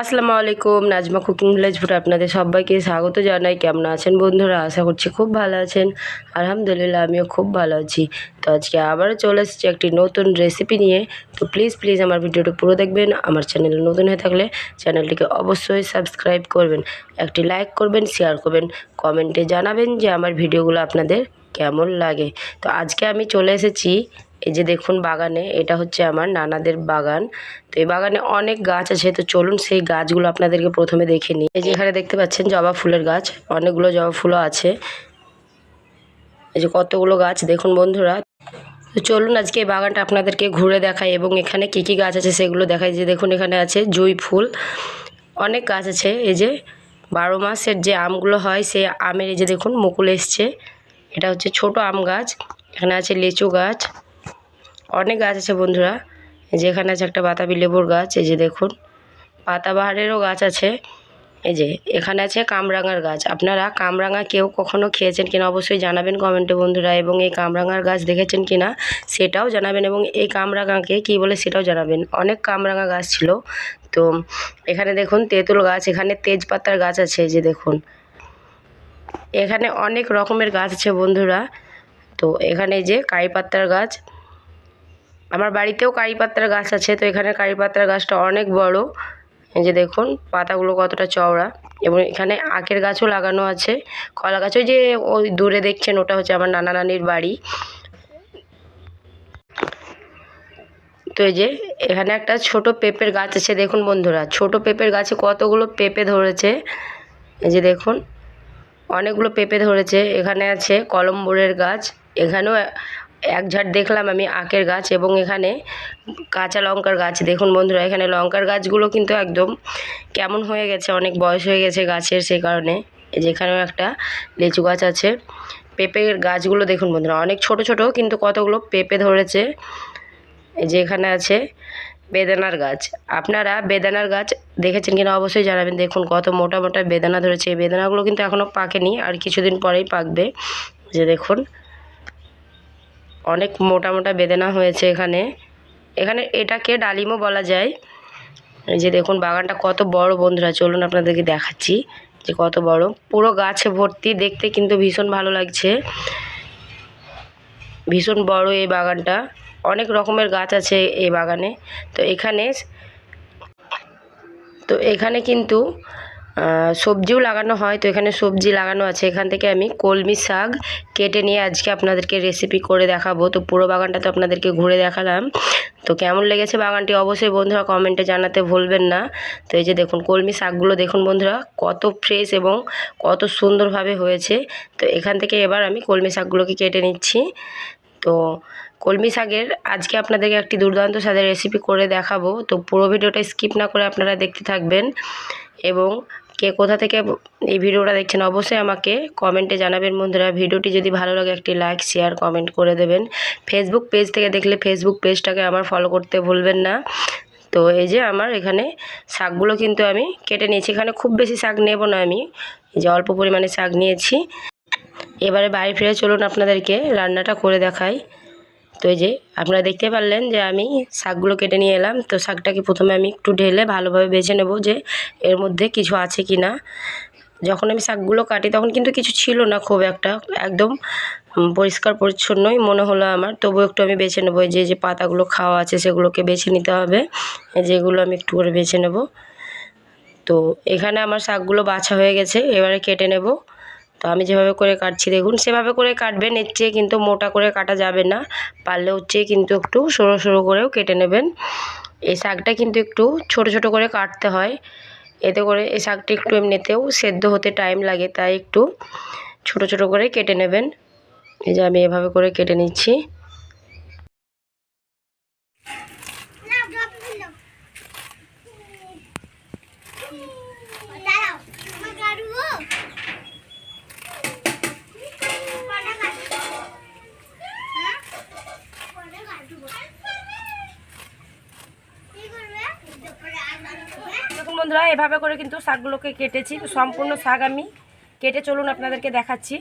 আসসালামু আলাইকুম, Nazma cooking village food আপনাদের সবাইকে স্বাগত জানাই। কেমন আছেন বন্ধুরা? আশা করছি খুব ভালো আছেন। আলহামদুলিল্লাহ, আমিও খুব ভালো আছি। তো আজকে আবারও চলে এসেছি একটি নতুন রেসিপি নিয়ে। তো প্লিজ প্লিজ আমার ভিডিওটা পুরো দেখবেন। আমার চ্যানেল নতুন হয়ে থাকলে চ্যানেলটিকে অবশ্যই সাবস্ক্রাইব করবেন। একটি লাইক করবেন শেয়ার করবেন কমেন্টে জানাবেন যে আমার ভিডিওগুলো আপনাদের কেমন লাগে। তো আজকে আমি চলে এসেছি এই যে দেখুন বাগানে, এটা হচ্ছে আমার নানাদের বাগান। তো এই বাগানে অনেক গাছ আছে, তো চলুন সেই গাছগুলো আপনাদেরকে প্রথমে দেখে নিই। এই যে এখানে দেখতে পাচ্ছেন জবা ফুলের গাছ, অনেকগুলো জবা ফুলও আছে। এই যে কতগুলো গাছ, দেখুন বন্ধুরা। তো চলুন আজকে এই বাগানটা আপনাদেরকে ঘুরে দেখাই এবং এখানে কী কী গাছ আছে সেগুলো দেখাই। যে দেখুন এখানে আছে জুঁই ফুল, অনেক গাছ আছে। এই যে বারো মাসের যে আমগুলো হয়, সেই আমের এই যে দেখুন মুকুল এসছে। এটা হচ্ছে ছোট আম গাছ, এখানে আছে লিচু গাছ। অনেক গাছ আছে বন্ধুরা। এই যে এখানে আছে একটা বাতাবি লেবুর গাছ, এই যে দেখুন। পাতাবাহারেরও গাছ আছে। এই যে এখানে আছে কামরাঙার গাছ। আপনারা কামরাঙা কেউ কখনো খেয়েছেন কিনা অবশ্যই জানাবেন কমেন্টে বন্ধুরা, এবং এই কামরাঙার গাছ দেখেছেন কিনা সেটাও জানাবেন, এবং এই কামরাঙাকে কী বলে সেটাও জানাবেন। অনেক কামরাঙা গাছ ছিল। তো এখানে দেখুন তেঁতুল গাছ, এখানে তেজপাতার গাছ আছে, এই যে দেখুন। এখানে অনেক রকমের গাছ আছে বন্ধুরা। তো এখানে যে কারি পাত্তার গাছ আমার বাড়িতেও কারি গাছ আছে, তো এখানে কারি গাছটা অনেক বড়। এই যে দেখুন, পাতাগুলো কতটা চওড়া। এবং এখানে আখের গাছও লাগানো আছে। কলা গাছও যে ওই দূরে দেখছেন, ওটা হচ্ছে আমার নানা নানির বাড়ি। তো এই যে এখানে একটা ছোট পেঁপের গাছ আছে, দেখুন বন্ধুরা। ছোট পেঁপের গাছে কতগুলো পেঁপে ধরেছে। এই যে দেখুন, অনেকগুলো পেঁপে ধরেছে। এখানে আছে কলম্বরের গাছ। এখানেও এক ঝাড় দেখলাম আমি আখের গাছ এবং এখানে কাঁচা লঙ্কার গাছ। দেখুন বন্ধুরা, এখানে লঙ্কার গাছগুলো কিন্তু একদম কেমন হয়ে গেছে, অনেক বয়স হয়ে গেছে গাছের সেই কারণে। এই যে এখানেও একটা লিচু গাছ আছে। পেঁপের গাছগুলো দেখুন বন্ধুরা, অনেক ছোট ছোট কিন্তু কতগুলো পেঁপে ধরেছে। এই যে এখানে আছে বেদানার গাছ। আপনারা বেদানার গাছ দেখেছেন কিনা অবশ্যই জানাবেন। দেখুন কত মোটা মোটা বেদানা ধরেছে। এই বেদানাগুলো কিন্তু এখনও পাকেনি, আর কিছুদিন পরেই পাকবে। যে দেখুন অনেক মোটা মোটা বেদানা হয়েছে এখানে। এখানে এটাকে ডালিমও বলা যায়। এই যে দেখুন, বাগানটা কত বড় বন্ধুরা, চলুন আপনাদেরকে দেখাচ্ছি যে কত বড়। পুরো গাছে ভর্তি, দেখতে কিন্তু ভীষণ ভালো লাগছে। ভীষণ বড় এই বাগানটা। অনেক রকমের গাছ আছে এই বাগানে। তো এখানে তো এখানে কিন্তু সবজিও লাগানো হয়, তো এখানে সবজি লাগানো আছে। এখান থেকে আমি কলমি শাক কেটে নিয়ে আজকে আপনাদেরকে রেসিপি করে দেখাবো। তো পুরো বাগানটা তো আপনাদেরকে ঘুরে দেখালাম। তো কেমন লেগেছে বাগানটি অবশ্যই বন্ধুরা কমেন্টে জানাতে ভুলবেন না। তো এই যে দেখুন, কলমি শাকগুলো দেখুন বন্ধুরা, কত ফ্রেশ এবং কত সুন্দরভাবে হয়েছে। তো এখান থেকে এবার আমি কলমি শাকগুলোকে কেটে নিচ্ছি। তো কলমি শাকের আজকে আপনাদেরকে একটি দুর্দান্ত স্বাদের রেসিপি করে দেখাবো। তো পুরো ভিডিওটা স্কিপ না করে আপনারা দেখতে থাকবেন। এবং কে কোথা থেকে এই ভিডিওটা দেখছেন অবশ্যই আমাকে কমেন্টে জানাবেন বন্ধুরা। ভিডিওটি যদি ভালো লাগে একটি লাইক, শেয়ার, কমেন্ট করে দেবেন। ফেসবুক পেজ থেকে দেখলে ফেসবুক পেজটাকে আমার ফলো করতে ভুলবেন না। তো এই যে আমার এখানে শাকগুলো কিন্তু আমি কেটে নিয়েছি। এখানে খুব বেশি শাক নেব না আমি। এই যে অল্প পরিমাণে শাক নিয়েছি। এবারে বাড়ি ফিরে চলুন আপনাদেরকে রান্নাটা করে দেখাই। তো এই যে আপনারা দেখতে পারলেন যে আমি শাকগুলো কেটে নিয়ে এলাম। তো শাকটাকে প্রথমে আমি একটু ঢেলে ভালোভাবে বেছে নেব যে এর মধ্যে কিছু আছে কি না। যখন আমি শাকগুলো কাটি তখন কিন্তু কিছু ছিল না খুব একটা। একদম পরিষ্কার পরিচ্ছন্নই মনে হলো আমার। তবু একটু আমি বেছে নেব যে যে পাতাগুলো খাওয়া আছে সেগুলোকে বেছে নিতে হবে। যেগুলো আমি একটু করে বেছে নেব। তো এখানে আমার শাকগুলো বাছা হয়ে গেছে। এবারে কেটে নেব। তো আমি যেভাবে করে কাটছি, দেখুন, সেভাবে করে কাটবেন, এর চেয়ে কিন্তু মোটা করে কাটা যাবে না। পারলে চেয়ে কিন্তু একটু সরু সরু করেও কেটে নেবেন। এই শাকটা কিন্তু একটু ছোট ছোট করে কাটতে হয়। এতে করে এই শাকটি একটু এমনিতেও সেদ্ধ হতে টাইম লাগে, তাই একটু ছোট ছোট করে কেটে নেবেন। এই যে আমি এভাবে করে কেটে নিচ্ছি। বন্ধুরা, এভাবে করে কিন্তু শাকগুলোকে কেটেছি। সম্পূর্ণ শাক আমি কেটে চলুন আপনাদেরকে দেখাচ্ছি।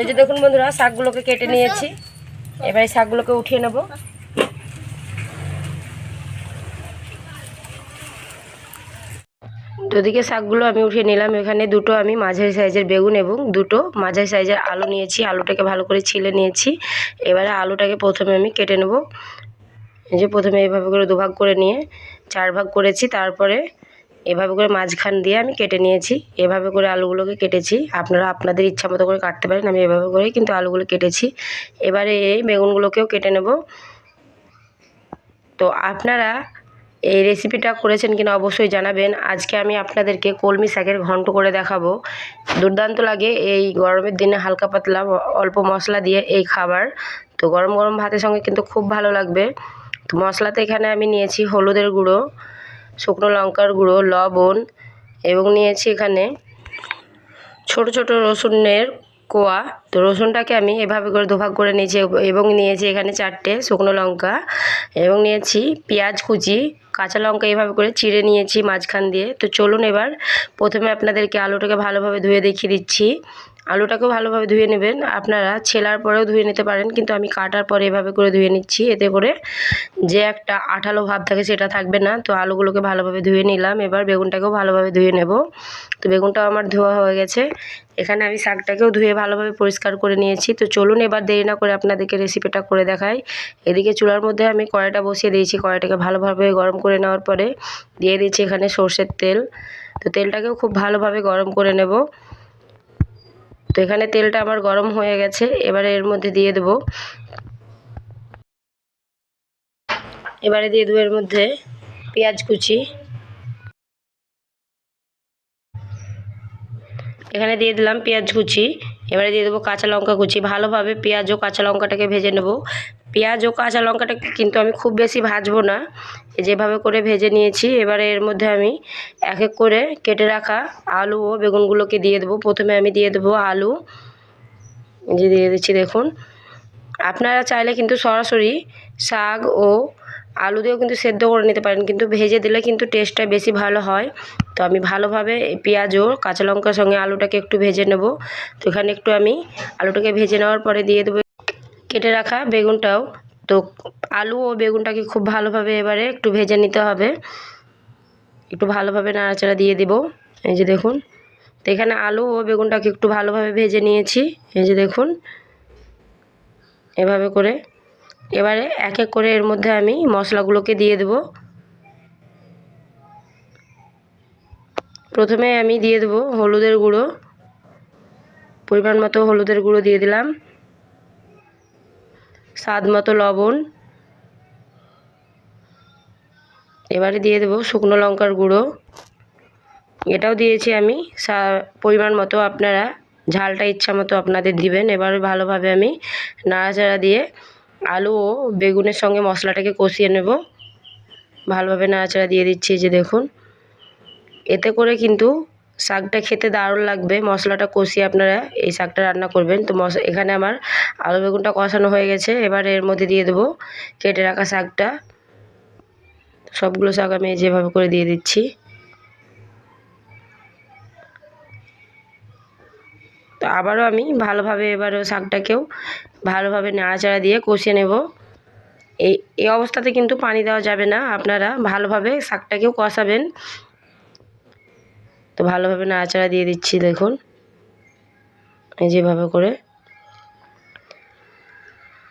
এই যে দেখুন বন্ধুরা, শাকগুলোকে কেটে নিয়েছি। এবারে শাকগুলোকে উঠিয়ে নেব। তো ওদিকে শাকগুলো আমি উঠিয়ে নিলাম। এখানে দুটো আমি মাঝারি সাইজের বেগুন এবং দুটো মাঝারি সাইজের আলু নিয়েছি। আলুটাকে ভালো করে ছিলে নিয়েছি। এবারে আলুটাকে প্রথমে আমি কেটে নেব। এই যে প্রথমে এইভাবে করে দুভাগ করে নিয়ে চার ভাগ করেছি। তারপরে এভাবে করে মাঝখান দিয়ে আমি কেটে নিয়েছি। এভাবে করে আলুগুলোকে কেটেছি। আপনারা আপনাদের ইচ্ছা মতো করে কাটতে পারেন। আমি এভাবে করেই কিন্তু আলুগুলো কেটেছি। এবারে এই বেগুনগুলোকেও কেটে নেব। তো আপনারা এই রেসিপিটা করেছেন কিনা অবশ্যই জানাবেন। আজকে আমি আপনাদেরকে কলমি শাকের ঘন্ট করে দেখাবো। দুর্দান্ত লাগে এই গরমের দিনে হালকা পাতলা অল্প মশলা দিয়ে এই খাবার। তো গরম গরম ভাতের সঙ্গে কিন্তু খুব ভালো লাগবে। তো মশলাতে এখানে আমি নিয়েছি হলুদের গুঁড়ো, শুকনো লঙ্কার গুঁড়ো, লবণ এবং নিয়েছি এখানে ছোট ছোট রসুনের কোয়া। তো রসুনটাকে আমি এভাবে করে দুভাগ করে নিয়েছি এবং নিয়েছি এখানে চারটে শুকনো লঙ্কা এবং নিয়েছি পেঁয়াজ কুচি, কাঁচা লঙ্কা এভাবে করে চিড়ে নিয়েছি মাঝখান দিয়ে। তো চলুন এবার প্রথমে আপনাদেরকে আলুটাকে ভালোভাবে ধুয়ে দেখিয়ে দিচ্ছি। আলুটাকেও ভালোভাবে ধুয়ে নেবেন। আপনারা ছেলার পরেও ধুয়ে নিতে পারেন, কিন্তু আমি কাটার পরে এভাবে করে ধুয়ে নিচ্ছি। এতে করে যে একটা আঠালো ভাব থাকে সেটা থাকবে না। তো আলুগুলোকে ভালোভাবে ধুয়ে নিলাম। এবার বেগুনটাকেও ভালোভাবে ধুয়ে নেব। তো বেগুনটাও আমার ধোয়া হয়ে গেছে। এখানে আমি শাকটাকেও ধুয়ে ভালোভাবে পরিষ্কার করে নিয়েছি। তো চলুন এবার দেরি না করে আপনাদেরকে রেসিপিটা করে দেখাই। এদিকে চুলার মধ্যে আমি কড়াইটা বসিয়ে দিয়েছি। কড়াইটাকে ভালোভাবে গরম করে নেওয়ার পরে দিয়ে দিয়েছি এখানে সর্ষের তেল। তো তেলটাকেও খুব ভালোভাবে গরম করে নেব। তো এখানে তেলটা আমার গরম হয়ে গেছে, এবারে এর মধ্যে দিয়ে দেব। এবারে দিয়ে দেবো এর মধ্যে পেঁয়াজ কুচি। এখানে দিয়ে দিলাম পেঁয়াজ কুচি, এবারে দিয়ে দেবো কাঁচা লঙ্কা কুচি। ভালোভাবে পেঁয়াজ ও কাঁচা লঙ্কাটাকে ভেজে নেব। পেঁয়াজ ও কাঁচা লঙ্কাটা কিন্তু আমি খুব বেশি ভাজবো না। যেভাবে করে ভেজে নিয়েছি, এবারে এর মধ্যে আমি এক এক করে কেটে রাখা আলু ও বেগুনগুলোকে দিয়ে দেবো। প্রথমে আমি দিয়ে দেবো আলু। যে দিয়ে দিচ্ছি, দেখুন। আপনারা চাইলে কিন্তু সরাসরি শাক ও আলু দিয়েও কিন্তু সেদ্ধ করে নিতে পারেন, কিন্তু ভেজে দিলে কিন্তু টেস্টটা বেশি ভালো হয়। তো আমি ভালোভাবে পেঁয়াজ ও কাঁচা লঙ্কার সঙ্গে আলুটাকে একটু ভেজে নেব। তো এখানে একটু আমি আলুটাকে ভেজে নেওয়ার পরে দিয়ে দেবো কেটে রাখা বেগুনটাও। তো আলু ও বেগুনটাকে খুব ভালোভাবে এবারে একটু ভেজে নিতে হবে। একটু ভালোভাবে নাড়াচাড়া দিয়ে দেব। এই যে দেখুন। তো এখানে আলু ও বেগুনটাকে একটু ভালোভাবে ভেজে নিয়েছি। এই যে দেখুন। এভাবে করে। এবারে এক এক করে এর মধ্যে আমি মশলাগুলোকে দিয়ে দেব। প্রথমে আমি দিয়ে দেব হলুদের গুঁড়ো। পরিমাণ মতো হলুদের গুঁড়ো দিয়ে দিলাম। স্বাদ মতো লবণ। এবারে দিয়ে দেব শুকনো লঙ্কার গুঁড়ো। এটাও দিয়েছি আমি। পরিমাণ মতো আপনারা ঝালটা ইচ্ছা মতো আপনাদের দিবেন। এবারে ভালোভাবে আমি নাড়াচাড়া দিয়ে আলু ও বেগুনের সঙ্গে মশলাটাকে কষিয়ে নেব। ভালোভাবে নাড়াচাড়া দিয়ে দিচ্ছি যে দেখুন। এতে করে কিন্তু শাকটা খেতে দারুণ লাগবে। মশলাটা কষিয়ে আপনারা এই শাকটা রান্না করবেন। তো মশ এখানে আমার আলু বেগুনটা কষানো হয়ে গেছে। এবার এর মধ্যে দিয়ে দেবো কেটে রাখা শাকটা। সবগুলো শাক আমি যেভাবে করে দিয়ে দিচ্ছি। তো আবারও আমি ভালোভাবে এবারও শাকটাকেও ভালোভাবে নাড়াচাড়া দিয়ে কষিয়ে নেব। এই এই অবস্থাতে কিন্তু পানি দেওয়া যাবে না। আপনারা ভালোভাবে শাকটাকেও কষাবেন। তো ভালোভাবে নাড়াচাড়া দিয়ে দিচ্ছি, দেখুন। এই যেভাবে করে।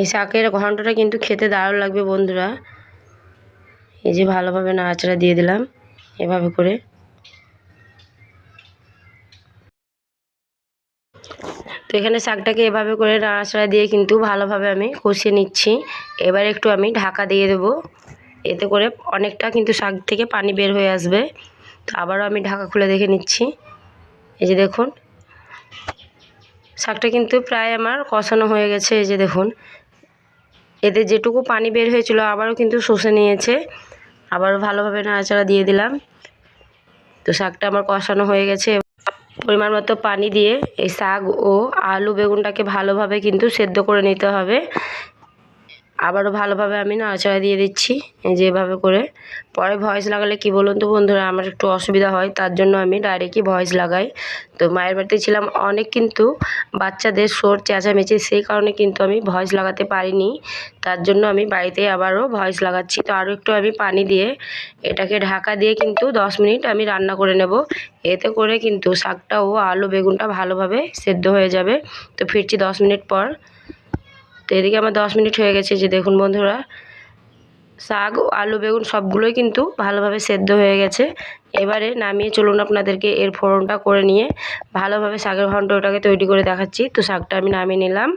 এই শাকের ঘন্টটা কিন্তু খেতে দারুণ লাগবে বন্ধুরা। এই যে ভালোভাবে নাড়াচাড়া দিয়ে দিলাম, এভাবে করে। তো এখানে শাকটাকে এভাবে করে নাড়াচাড়া দিয়ে কিন্তু ভালোভাবে আমি কষিয়ে নিচ্ছি। এবার একটু আমি ঢাকা দিয়ে দেবো। এতে করে অনেকটা কিন্তু শাক থেকে পানি বের হয়ে আসবে। আবারও আমি ঢাকা খুলে দেখে নিচ্ছি। এই যে দেখুন, শাকটা কিন্তু প্রায় আমার কষানো হয়ে গেছে। এই যে দেখুন, এতে যেটুকু পানি বের হয়েছিল আবারও কিন্তু শুষে নিয়েছে। আবারও ভালোভাবে নাড়াচাড়া দিয়ে দিলাম। তো শাকটা আমার কষানো হয়ে গেছে। পরিমাণ মতো পানি দিয়ে এই শাক ও আলু বেগুনটাকে ভালোভাবে কিন্তু সেদ্ধ করে নিতে হবে। আবারও ভালোভাবে আমি নাড়াচাড়া দিয়ে দিচ্ছি যেভাবে করে। পরে ভয়েস লাগালে কি বলুন তো বন্ধুরা, আমার একটু অসুবিধা হয়, তার জন্য আমি ডাইরেক্টই ভয়েস লাগাই। তো মায়ের বাড়িতে ছিলাম, অনেক কিন্তু বাচ্চাদের সোর চেঁচামেচি, সেই কারণে কিন্তু আমি ভয়েস লাগাতে পারিনি। তার জন্য আমি বাড়িতে আবারও ভয়েস লাগাচ্ছি। তো আরও একটু আমি পানি দিয়ে এটাকে ঢাকা দিয়ে কিন্তু দশ মিনিট আমি রান্না করে নেব। এতে করে কিন্তু শাকটা ও আলু বেগুনটা ভালোভাবে সেদ্ধ হয়ে যাবে। তো ফিরছি দশ মিনিট পর। তো এদিকে আমার দশ মিনিট হয়ে গেছে যে দেখুন বন্ধুরা, শাক আলু, বেগুন সবগুলোই কিন্তু ভালোভাবে সেদ্ধ হয়ে গেছে। এবারে নামিয়ে চলুন আপনাদেরকে এর ফোড়নটা করে নিয়ে ভালোভাবে শাকের ঘন্ট ওটাকে তৈরি করে দেখাচ্ছি। তো শাকটা আমি নামিয়ে নিলাম।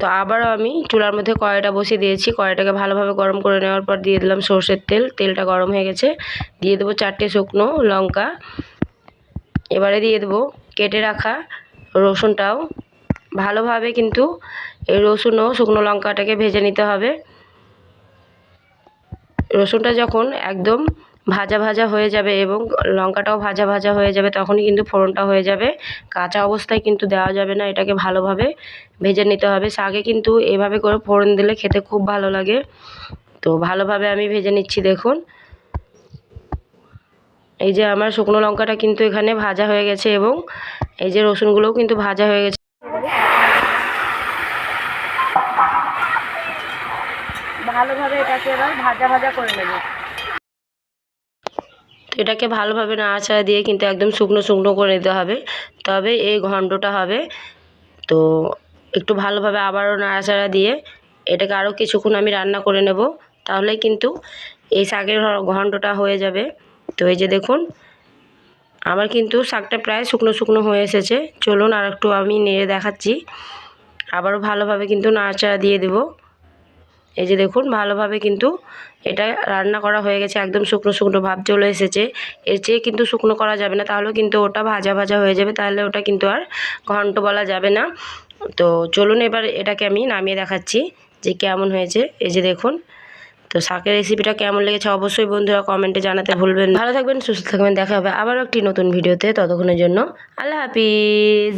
তো আবারও আমি চুলার মধ্যে কড়াইটা বসিয়ে দিয়েছি। কড়াইটাকে ভালোভাবে গরম করে নেওয়ার পর দিয়ে দিলাম সর্ষের তেল। তেলটা গরম হয়ে গেছে। দিয়ে দেবো চারটে শুকনো লঙ্কা। এবারে দিয়ে দেবো কেটে রাখা রসুনটাও ভালোভাবে কিন্তু এই রসুন ও শুকনো লঙ্কাটাকে ভেজে নিতে হবে। রসুনটা যখন একদম ভাজা ভাজা হয়ে যাবে এবং লঙ্কাটাও ভাজা ভাজা হয়ে যাবে, তখনই কিন্তু ফোড়নটা হয়ে যাবে। কাঁচা অবস্থায় কিন্তু দেওয়া যাবে না, এটাকে ভালোভাবে ভেজে নিতে হবে। শাকে কিন্তু এভাবে করে ফোড়ন দিলে খেতে খুব ভালো লাগে। তো ভালোভাবে আমি ভেজে নিচ্ছি, দেখুন। এই যে আমার শুকনো লঙ্কাটা কিন্তু এখানে ভাজা হয়ে গেছে এবং এই যে রসুনগুলোও কিন্তু ভাজা হয়ে গেছে। ভালোভাবে এটাকে এবার ভাজা ভাজা করে নেব। তো এটাকে ভালোভাবে নাড়াচাড়া দিয়ে কিন্তু একদম শুকনো শুকনো করে নিতে হবে। তবে এই ঘন্টটা হবে। তো একটু ভালোভাবে আবারও নাড়াচাড়া দিয়ে এটাকে আরও কিছুক্ষণ আমি রান্না করে নেব। তাহলে কিন্তু এই শাকের ঘন্টটা হয়ে যাবে। তো এই যে দেখুন, আমার কিন্তু শাকটা প্রায় শুকনো শুকনো হয়ে এসেছে। চলুন আর একটু আমি নেড়ে দেখাচ্ছি। আবারও ভালোভাবে কিন্তু নাড়াচাড়া দিয়ে দেব। এই যে দেখুন, ভালোভাবে কিন্তু এটা রান্না করা হয়ে গেছে, একদম শুকনো শুকনো ভাব চলে এসেছে। এর চেয়ে কিন্তু শুকনো করা যাবে না, তাহলেও কিন্তু ওটা ভাজা ভাজা হয়ে যাবে, তাহলে ওটা কিন্তু আর ঘন্ট বলা যাবে না। তো চলুন এবার এটাকে আমি নামিয়ে দেখাচ্ছি যে কেমন হয়েছে। এই যে দেখুন তো শাকের রেসিপিটা কেমন লেগেছে অবশ্যই বন্ধুরা কমেন্টে জানাতে ভুলবেন ভালো থাকবেন, সুস্থ থাকবেন, দেখা হবে আবারও একটি নতুন ভিডিওতে ততক্ষণের জন্য আল্লাহ হাফিজ।